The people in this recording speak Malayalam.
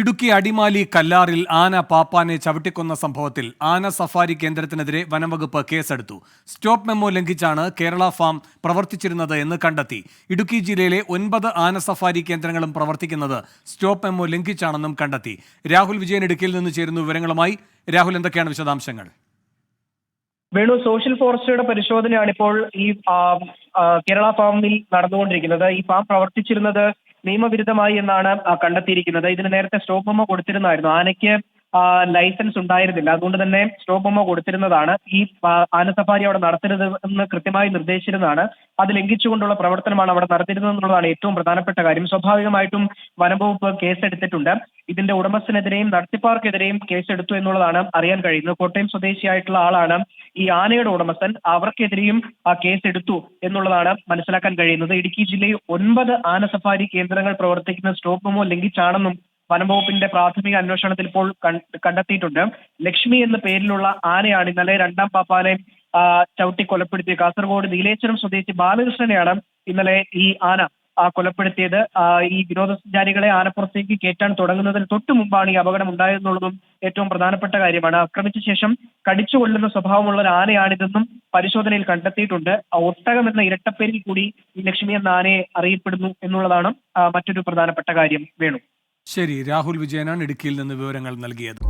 ഇടുക്കി അടിമാലി കല്ലാറിൽ ആന പാപ്പാനെ ചവിട്ടിക്കൊന്ന സംഭവത്തിൽ ആന സഫാരി കേന്ദ്രത്തിനെതിരെ വനംവകുപ്പ് കേസെടുത്തു. സ്റ്റോപ്പ് മെമ്മോ ലംഘിച്ചാണ് കേരള ഫാം പ്രവർത്തിച്ചിരുന്നത് എന്ന് കണ്ടെത്തി. ഇടുക്കി ജില്ലയിലെ ഒൻപത് ആന സഫാരി കേന്ദ്രങ്ങളും പ്രവർത്തിക്കുന്നത് സ്റ്റോപ്പ് മെമ്മോ ലംഘിച്ചാണെന്നും കണ്ടെത്തി. രാഹുൽ വിജയൻ ഇടുക്കിയിൽ നിന്ന് ചേരുന്ന വിവരങ്ങളുമായി രാഹുൽ എന്തൊക്കെയാണ് വിശദാംശങ്ങൾ? വേണു സോഷ്യൽ ഫോറസ്റ്റുകളുടെ പരിശോധനയാണ് ഇപ്പോൾ ഈ കേരള ഫാമിൽ നടന്നുകൊണ്ടിരിക്കുന്നത്. ഈ ഫാം പ്രവർത്തിച്ചിരുന്നത് നിയമവിരുദ്ധമായി എന്നാണ് കണ്ടെത്തിയിരിക്കുന്നത്. ഇതിന് നേരത്തെ സ്റ്റോപ്പ് മെമ്മോ കൊടുത്തിരുന്നായിരുന്നു. ആനയ്ക്ക് ലൈസൻസ് ഉണ്ടായിരുന്നില്ല. അതുകൊണ്ട് തന്നെ സ്റ്റോപ്പ് മെമ്മോ കൊടുത്തിരുന്നതാണ്. ഈ ആന സഫാരി അവിടെ നടത്തരുത് എന്ന് കൃത്യമായി നിർദ്ദേശിച്ചിരുന്നതാണ്. അത് ലംഘിച്ചുകൊണ്ടുള്ള പ്രവർത്തനമാണ് അവിടെ നടത്തിയിരുന്നത് എന്നുള്ളതാണ് ഏറ്റവും പ്രധാനപ്പെട്ട കാര്യം. സ്വാഭാവികമായിട്ടും വനംവകുപ്പ് കേസെടുത്തിട്ടുണ്ട്. ഇതിന്റെ ഉടമസ്ഥനെതിരെയും നടത്തിപ്പാർക്കെതിരെയും കേസെടുത്തു എന്നുള്ളതാണ് അറിയാൻ കഴിയുന്നത്. കോട്ടയം സ്വദേശിയായിട്ടുള്ള ആളാണ് ഈ ആനയുടെ ഉടമസ്ഥൻ. അവർക്കെതിരെയും ആ കേസെടുത്തു എന്നുള്ളതാണ് മനസ്സിലാക്കാൻ കഴിയുന്നത്. ഇടുക്കി ജില്ലയിൽ ഒൻപത് ആന സഫാരി കേന്ദ്രങ്ങൾ പ്രവർത്തിക്കുന്ന സ്റ്റോപ്പ് മെമ്മോ ലംഘിച്ചാണെന്നും വനംവകുപ്പിന്റെ പ്രാഥമിക അന്വേഷണത്തിൽ ഇപ്പോൾ കണ്ടെത്തിയിട്ടുണ്ട്. ലക്ഷ്മി എന്ന പേരിലുള്ള ആനയാണ് ഇന്നലെ രണ്ടാം പാപ്പാനെ ചവിട്ടി കൊലപ്പെടുത്തിയ കാസർഗോഡ് നീലേശ്വരം സ്വദേശി ബാലകൃഷ്ണനെയാണ് ഇന്നലെ ഈ ആന കൊലപ്പെടുത്തിയത്. ഈ വിനോദസഞ്ചാരികളെ ആനപ്പുറത്തേക്ക് കയറ്റാൻ തുടങ്ങുന്നതിന് തൊട്ടു മുമ്പാണ് ഈ അപകടം ഉണ്ടായതെന്നുള്ളതും ഏറ്റവും പ്രധാനപ്പെട്ട കാര്യമാണ്. ആക്രമിച്ച ശേഷം കടിച്ചു കൊല്ലുന്ന സ്വഭാവമുള്ള ഒരു ആനയാണിതെന്നും പരിശോധനയിൽ കണ്ടെത്തിയിട്ടുണ്ട്. ഒട്ടകം എന്ന ഇരട്ടപ്പേരിൽ കൂടി ഈ ലക്ഷ്മി എന്ന ആനയെ അറിയപ്പെടുന്നു എന്നുള്ളതാണ് മറ്റൊരു പ്രധാനപ്പെട്ട കാര്യം. വേണു. ശരി രാഹുൽ വിജയനാണ് ഇടുക്കിയിൽ നിന്ന് വിവരങ്ങൾ നൽകിയത്.